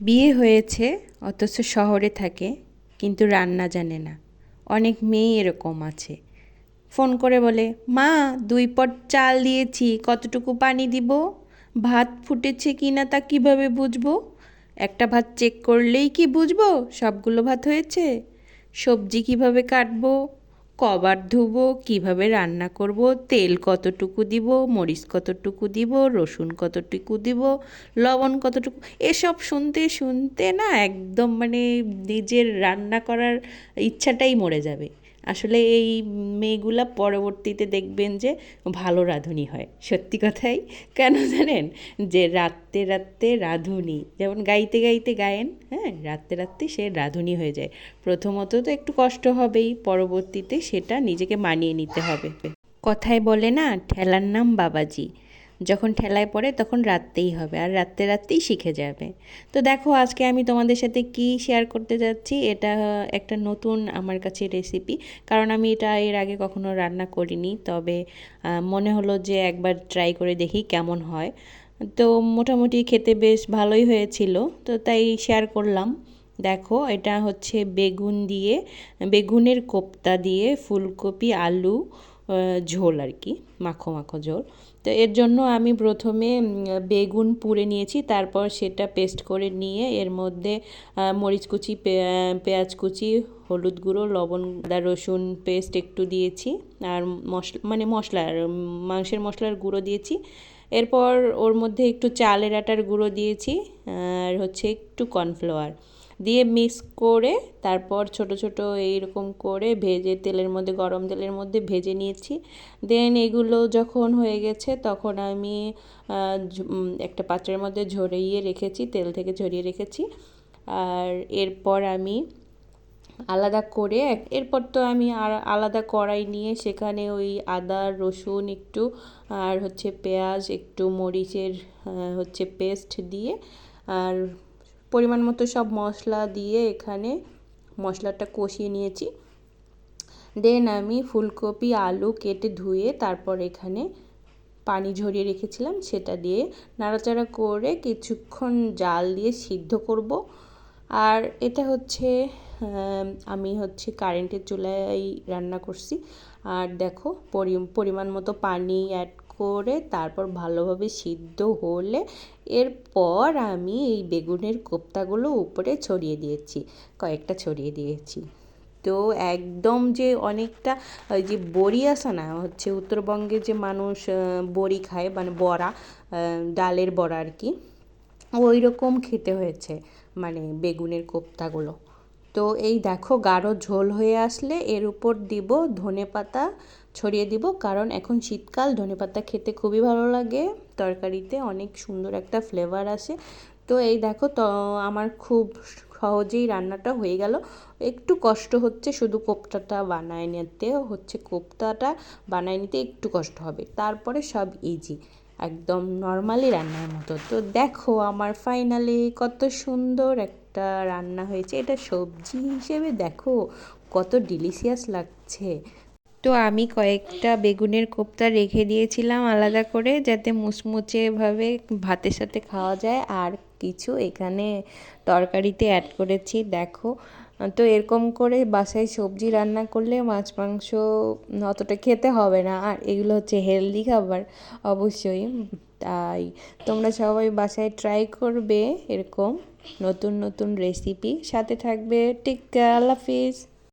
বিয়ে হয়েছে, অথচ শহরে থাকে, কিন্তু রান্না জানে না। অনেক মেয়ে এরকম আছে। ফোন করে বলে, মা, দুই পট চাল দিয়েছি, কতটুকু পানি দিব? ভাত ফুটেছে কি না তা কীভাবে বুঝব? একটা ভাত চেক করলেই কি বুঝব? সবগুলো ভাত হয়েছে। সবজি কীভাবে কাটবো? কবার ধুবো, কীভাবে রান্না করব, তেল কতটুকু দিব, মরিচ কতটুকু দিব, রসুন কতটুকু দিব, লবণ কতটুকু, এসব শুনতে শুনতে না একদম মানে নিজের রান্না করার ইচ্ছাটাই মরে যাবে। আসলে এই মেয়েগুলা পরবর্তীতে দেখবেন যে ভালো রাঁধুনি হয়। সত্যি কথাই। কেন জানেন? যে রাত্রে রাত্রে রাঁধুনি। যেমন গাইতে গাইতে গায়েন হ্যাঁ? রাত্রে রাত্রে সে রাঁধুনি হয়ে যায়। প্রথমত তো একটু কষ্ট হবেই, পরবর্তীতে সেটা নিজেকে মানিয়ে নিতে হবে। কথায় বলে না, ঠেলার নাম বাবাজি। যখন ঠেলায় পড়ে তখন রাত্রেই হবে আর রাত্রে রাত্রেই শিখে যাবে। তো দেখো আজকে আমি তোমাদের সাথে কি শেয়ার করতে যাচ্ছি, এটা একটা নতুন আমার কাছে রেসিপি কারণ আমি এটা এর আগে কখনো রান্না করিনি, তবে মনে হলো যে একবার ট্রাই করে দেখি কেমন হয়। তো মোটামুটি খেতে বেশ ভালোই হয়েছিল, তো তাই শেয়ার করলাম। দেখো এটা হচ্ছে বেগুন দিয়ে, বেগুনের কোপ্তা দিয়ে ফুলকপি, আলু ঝোল আর কি, মাখো মাখো ঝোল। তো এর জন্য আমি প্রথমে বেগুন পুড়ে নিয়েছি, তারপর সেটা পেস্ট করে নিয়ে এর মধ্যে মরিচ কুচি পেঁয়াজ কুচি, হলুদ গুঁড়ো, লবণ, আদা, রসুন পেস্ট একটু দিয়েছি, আর মশলা মানে মশলা মাংসের মশলার গুঁড়ো দিয়েছি। এরপর ওর মধ্যে একটু চালের আটার গুঁড়ো দিয়েছি, আর হচ্ছে একটু কর্নফ্লাওয়ার। দিয়ে মিক্স করে তারপর ছোট ছোট এইরকম করে ভেজে তেলের মধ্যে, গরম তেলের মধ্যে ভেজে নিয়েছি। দেন এগুলো যখন হয়ে গেছে তখন আমি একটা পাত্রের মধ্যে ঝরিয়ে রেখেছি, তেল থেকে ঝরিয়ে রেখেছি। আর এরপর আমি আলাদা করে এরপর তো আমি আর আলাদা কড়াই নিয়ে সেখানে ওই আদা, রসুন একটু আর হচ্ছে পেঁয়াজ, একটু মরিচের হচ্ছে পেস্ট দিয়ে আর পরিমাণ মতো সব মশলা দিয়ে এখানে মশলাটা কষিয়ে নিয়েছি। দেন আমি ফুলকপি, আলু কেটে ধুয়ে তারপর এখানে পানি ঝরিয়ে রেখেছিলাম, সেটা দিয়ে নাড়াচাড়া করে কিছুক্ষণ জাল দিয়ে সিদ্ধ করব। আর এটা হচ্ছে আমি হচ্ছে কারেন্টের চুলায় রান্না করছি। আর দেখো পরিমাণ মতো পানি অ্যাড করে তারপর ভালোভাবে সিদ্ধ হলে এরপর আমি এই বেগুনের কোপ্তাগুলো উপরে ছড়িয়ে দিয়েছি, কয়েকটা ছড়িয়ে দিয়েছি। তো একদম যে অনেকটা, ওই যে বড়ি আসে না, হচ্ছে উত্তরবঙ্গে যে মানুষ বড়ি খায় মানে বড়া ডালের বড়া আর কি ওই রকম খেতে হয়েছে মানে বেগুনের কোপ্তাগুলো। তো এই দেখো গাঢ় ঝোল হয়ে আসলে এর উপর দিব ধনে পাতা, ছড়িয়ে দিব। কারণ এখন শীতকাল, ধনে পাতা খেতে খুবই ভালো লাগে। তরকারিতে অনেক সুন্দর একটা ফ্লেভার আসে। তো এই দেখো তো, আমার খুব সহজেই রান্নাটা হয়ে গেল। একটু কষ্ট হচ্ছে শুধু কোপ্তাটা বানায় নিতে, হচ্ছে কোপ্তাটা বানায় নিতে একটু কষ্ট হবে। তারপরে সব ইজি একদম নর্মালি রান্নার মতো। তো দেখো আমার ফাইনালি কত সুন্দর একটা রান্না হয়েছে। এটা সবজি হিসেবে দেখো কত ডিলিশিয়াস লাগছে। তো আমি কয়েকটা বেগুনের কোপ্তা রেখে দিয়েছিলাম আলাদা করে যাতে মুচমুচেভাবে ভাতের সাথে খাওয়া যায়। আর কিছু এখানে তরকারিতে অ্যাড করেছি, দেখো। তো এরকম করে বাসায় সবজি রান্না করলে মাছ, মাংস অতটা খেতে হবে না। আর এগুলো হচ্ছে হেলদি খাবার, অবশ্যই। তাই তোমরা সবাই বাসায় ট্রাই করবে এরকম নতুন নতুন রেসিপি সাথে থাকবে। আল্লাহ হাফিজ।